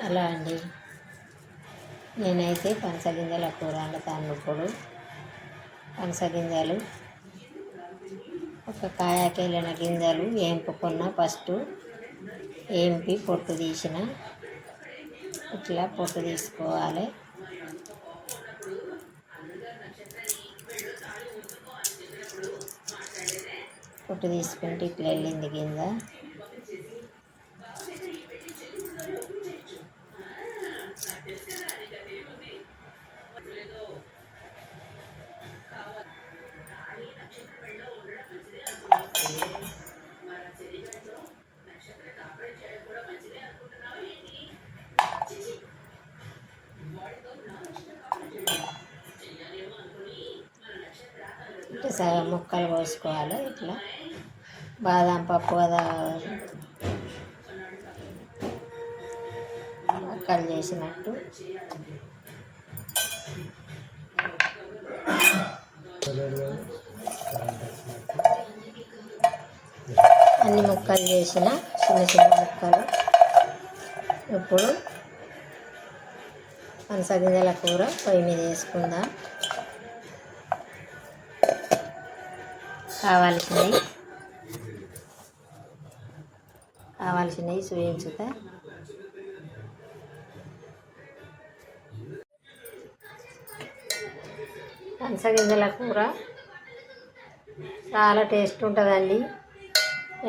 అలా అండి. నేనైతే పనసగింజల కూర వండుతాను ఇప్పుడు పనసగింజలు ఒక కాయకెళ్ళిన గింజలు వేంపుకున్న ఫస్ట్ ఏంపి పొట్టు తీసిన ఇట్లా పొట్టు తీసుకోవాలి. పొట్టు తీసుకుంటే ఇట్లా వెళ్ళింది గింజ ఇట్లా సగం ముక్కలు కోసుకోవాలి ఇట్లా. బాదం పప్పు ముక్కలు చేసినట్టు. అన్ని ముక్కలు చేసిన చిన్న చిన్న ముక్కలు. ఇప్పుడు పనసగింజల కూర పొయ్యి మీద వేసుకుందాం. కావాల్సినవి. కావాల్సినవి చూపించుతా. పనసగింజల కూర చాలా టేస్ట్ ఉంటుందండి.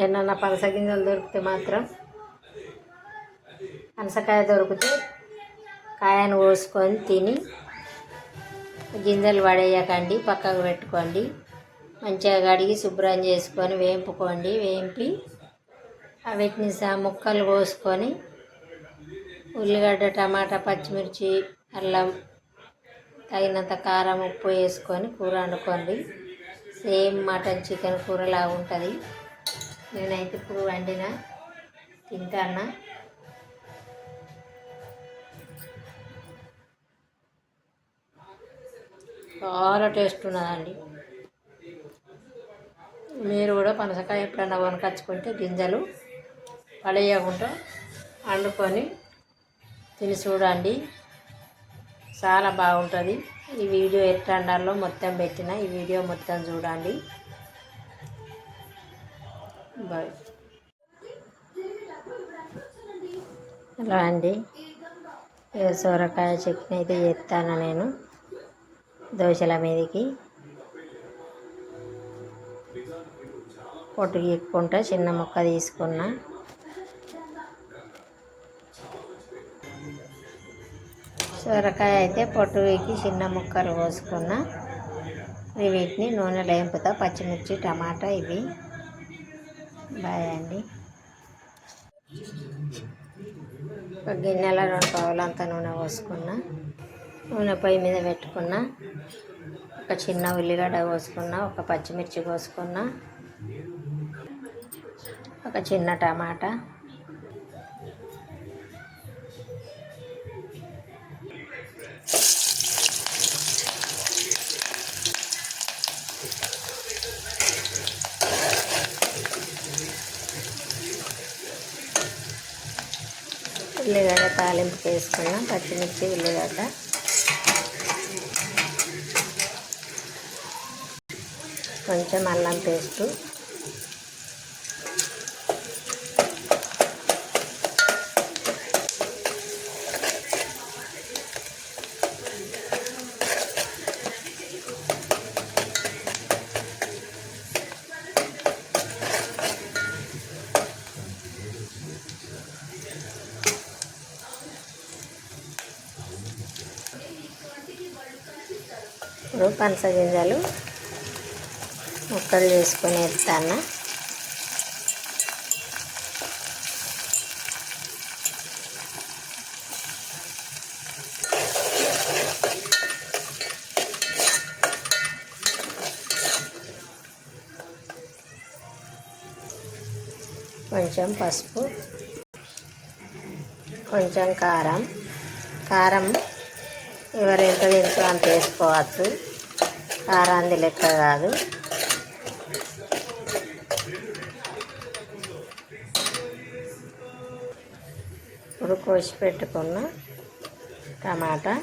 ఏమన్నా పనసగింజలు దొరికితే మాత్రం పనసకాయ దొరికితే కాయను కోసుకొని తిని గింజలు పడేయకండి పక్కకు పెట్టుకోండి. మంచిగా కడిగి శుభ్రం చేసుకొని వేంపుకోండి. వేంపి వీటిని సా ముక్కలు కోసుకొని ఉల్లిగడ్డ టమాటా పచ్చిమిర్చి అల్లం తగినంత కారం ఉప్పు వేసుకొని కూర వండుకోండి. సేమ్ మటన్ చికెన్ కూరలా ఉంటుంది. నేనైతే ఇప్పుడు వండిన తింటానా చాలా టేస్ట్ ఉన్నదండి. మీరు కూడా పనసకాయ ఎప్పుడన్నా వనకచ్చుకుంటే గింజలు పడేయకుండా వండుకొని తిని చూడండి. చాలా బాగుంటుంది. ఈ వీడియో ఎట్లా వండాలో మొత్తం పెట్టిన. ఈ వీడియో మొత్తం చూడండి. బాయ్. అలా అండి. సొరకాయ చట్నీ అయితే చేస్తాను నేను. దోశల మీదకి. పొట్టు గీక్కుంటా చిన్న ముక్క తీసుకున్నా. సొరకాయ అయితే పొట్టు చిన్న ముక్కలు కోసుకున్న. వీటిని నూనె వేపుతా పచ్చిమిర్చి టమాటా ఇవి. బాయ్ అండి. ఒక గిన్నెలో రెండు పావులంతా నూనె పోసుకున్నా. నూనె పొయ్యి మీద పెట్టుకున్నా. ఒక చిన్న ఉల్లిగడ్డ కోసుకున్నా. ఒక పచ్చిమిర్చి కోసుకున్నా. ఒక చిన్న టమాటా. ఉల్లిగడ్డ తాలింపు వేసుకున్నాం పచ్చిమిర్చి ఉల్లిగడ్డ. కొంచెం అల్లం పేస్టు. ఇప్పుడు పనస గింజలు ముక్కలు చేసుకొని ఎత్తాను కొంచెం పసుపు కొంచెం కారం. కారం ఎవరు ఎంత అంత వేసుకోవచ్చు కారాంది లెక్క కాదు. ఇప్పుడు కోసి పెట్టుకున్న టమాటా.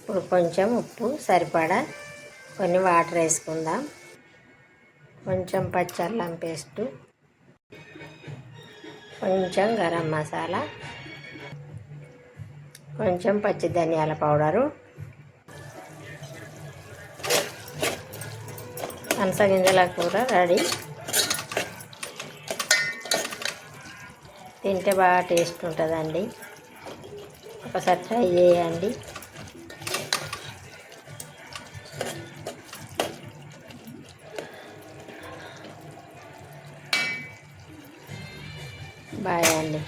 ఇప్పుడు కొంచెం ఉప్పు సరిపడా కొన్ని వాటర్ వేసుకుందాం. కొంచెం పచ్చల్లం పేస్టు. కొంచెం గరం మసాలా కొంచెం పచ్చి ధనియాల పౌడరు గింజల కూర రెడీ. తింటే బాగా టేస్ట్ ఉంటుందండి. ఒకసారి ట్రై చేయండి. Bye, Andy.